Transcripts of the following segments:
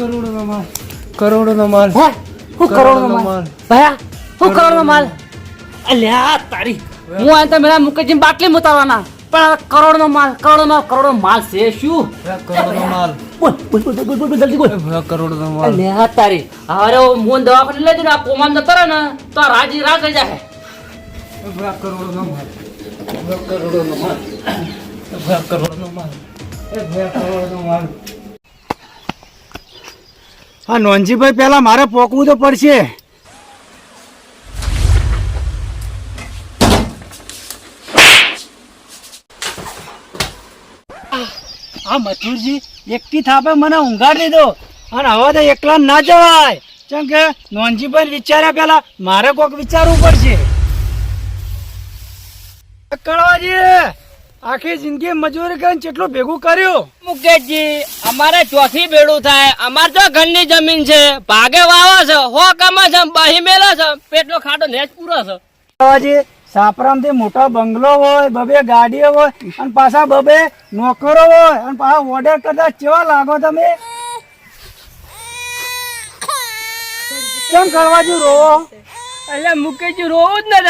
કરોડોનો માલ. કરોડોનો માલ. હે હું કરોડોનો કરોડનો માલ. ભયા? હું કરોડોનો માલ? અલ્યા તારી. હું આ તમે મુકેજી બાટલી મુતાવાના. પણ કરોડનો માલ કરોડનો કરોડો કરોડનો માલ છે શું? કરોડોનો માલ. બોલ બોલ બોલ બોલ બોલ જલ્દી બોલ. ભયા માલ. અલ્યા તારી. અરે મોન દવાખાને લઈ જઈને આ કોમાન જતો રહે ને તો રાજી રાજ થઈ જાય ભયા માલ. ભયા માલ. ભયા માલ. એ માલ. હા નોનજીભાઈ પહેલા મારે પોકવું તો પડશે. આ મથુરજી એકથી થાપે મને ઊંઘાડી દીધો અને હવે તો એકલા ના જવાય. કેમ કે નોનજીભાઈ વિચાર્યા પેલા મારે કોક વિચારવું પડશે. કળવાજી! આખી જિંદગી મજૂરી કરીને કેટલું ભેગું કર્યું? મુકેશજી અમારે ચોથી ભેડું થાય. અમારે તો ઘરની જમીન છે. ભાગે વાવો છે હો કમા છે બહી મેલો છે. પેટનો ખાડો નેચ પૂરો છે. બાવાજી સાપરામથી મોટો બંગલો હોય બબે ગાડીઓ હોય અને પાછા બબે નોકરો હોય અને પાછા ઓર્ડર કરતા કેવા લાગો તમે? કેમ કરવાજી રોવો? એટલે મુકેશજી રોવું જ ને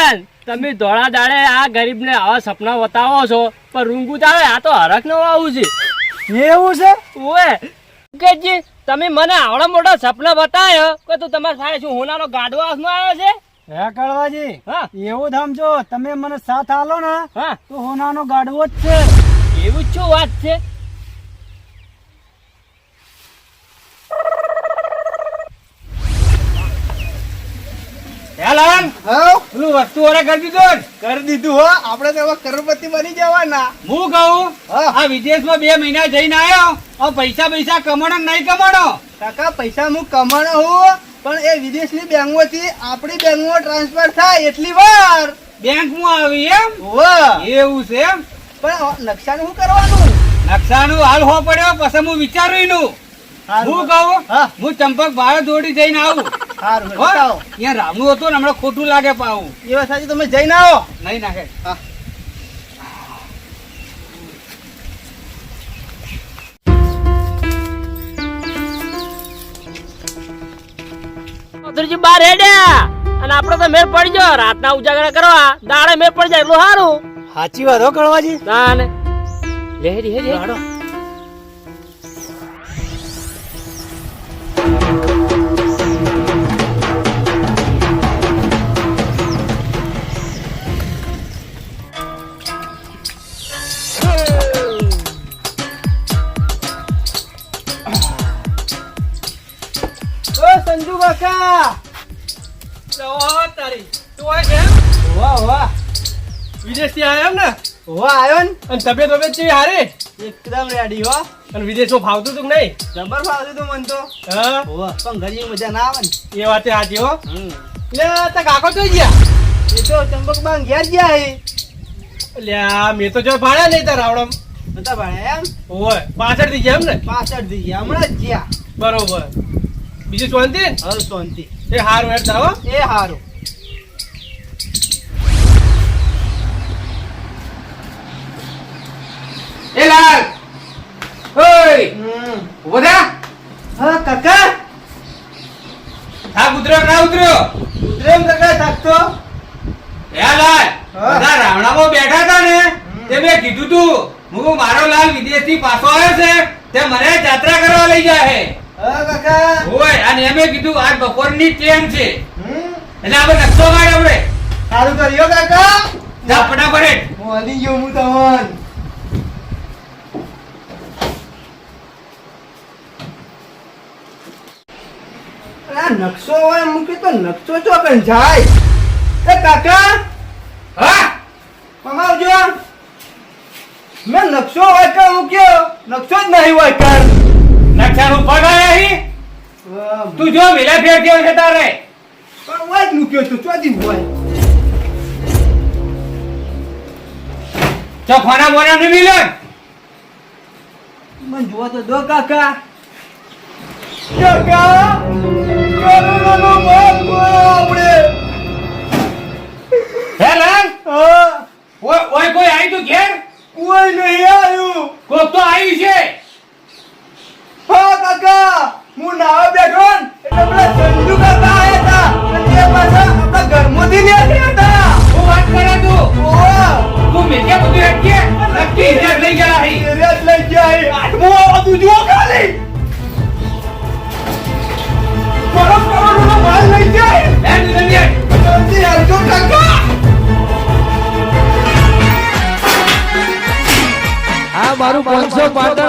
તમે ધોળા દાડે આ ગરીબને આવા સપના બતાવો છો પણ રૂંગું તારે આ તો હરખ નો આવું છે. એવું છે? ઓએ મુકેશજી તમે મને આવડા મોટા સપના બતાવ્યો કે તું તમારા સાહેબ શું હોનાનો ગાડવા હાથમાં આવ્યો છે? હે કળવાજી હા. એવું સમજો તમે મને સાથ આલો ને હા. તો હોનાનો ગાડવો જ છે. એવું જ શું વાત છે? પેલું વસ્તુ કરી દીધું કરી દીધું હો. આપણે તો કરોડપતિ બની જવાના. હું કહું? હા. આ વિદેશમાં બે મહિના જઈને આવ્યો. પૈસા પૈસા કમાણો નહીં કમાણો. કાકા પૈસા હું કમાણો હું પણ એ વિદેશની બેંકોથી આપણી બેંકમાં ટ્રાન્સફર થાય એટલી વાર. બેંકમાં આવી એમ? એવું છે એમ? પણ નકશાનું શું કરવાનું? નકશાનું હાલ હો પડ્યો પછી હું વિચારું હું કહું? હા. હું ચંપક ભારત દોડી જઈને આવું. સારું? રામનું હતું ને હમણાં ખોટું લાગે પાવું એ વાત સાચી તમે જઈને આવો. નહીં નાખે. બાર હેડ્યા. અને આપડે તો મેર પડી ગયો. રાતના ઉજાગરા કરવા દાડે મેળ પડી જાય. એટલું સારું સાચી વાત હો કળવાજી. તાને લે હેડી હેડી હાડો. સંજુ કાકા! તારી. તું હોય વાહ વાહ. વિદેશ આવ્યો એમ ને? વાહ આવ્યો ને? અને તબિયત તબિયત કેવી હારી? એકદમ રેડી હો. અને વિદેશમાં ફાવતું તું નહીં? જબર ફાવતું તું મન તો. હા? વાહ પણ ઘરની મજા ના આવે ને. એ વાતે હાજી હો. હમ. લે તા કાકો તો ગયા? એ તો ચંપક બાંગ ઘેર ગયા હે. લ્યા મેં તો જો ભાડ્યા નહીં તાર આવડમ. નતા ભાણ્યા એમ? હોય પાછળથી ગયા એમ ને? પાછળથી ગયા હમણાં જ ગયા. બરોબર. બીજું શાંતિ હવે શાંતિ એ હારું હેડતા હો. એ હારું. એ લાલ. ઓય હમ. ઊભા હા કાકા. થાક ઉતર્યો ના ઉતર્યો? પ્રેમ કાકા થાકતો. એ લાલ બધા રાવણામાં બેઠા હતા ને તે મેં કીધું તું હું મારો લાલ વિદેશથી પાછો આવ્યો છે તે મને જાત્રા કરવા લઈ જાય કાકા. ઓય અને એમે કીધું આજ બપોરની ટ્રેન છે. એટલે આપણે નકશો કાઢ આપણે. સારું કર્યો કાકા. જા ફટાફટ. મોની ગયો હું તમન. નકશો હોય મૂકી તો નકશો ચોકન જાય? એ કાકા હા? આવજો. મેં નકશો હોય કે મૂક્યો? નકશો જ નહીં હોય કર નકશાનું ઉપર આયા હી તું જો વેલા ફેર કેવો છે તારે. પણ હોય જ મૂક્યો તું ચોથી હોય. ચોખાના બોના ને મિલો મને જોવા તો દો કાકા કાકા. હું નાવા બેઠો એટલે પેલા ચંદુ કાકા હતા અને એ પાછા આપણા ઘરમાંથી લઈ આવ્યા હતા. હું વાત કરે તું? ઓ તું મેટ્યા બધું અટકે નક્કી ઇજાર લઈ ગયા હી ઇજાર લઈ ગયા હી આઠમો આવા તું જુઓ ખાલી. મારો કરોડોનો માલ લઈ જાય એન્ડ ઇન્ડિયન જલ્દી આવજો કાકા. મારું પાંચસો પાંચ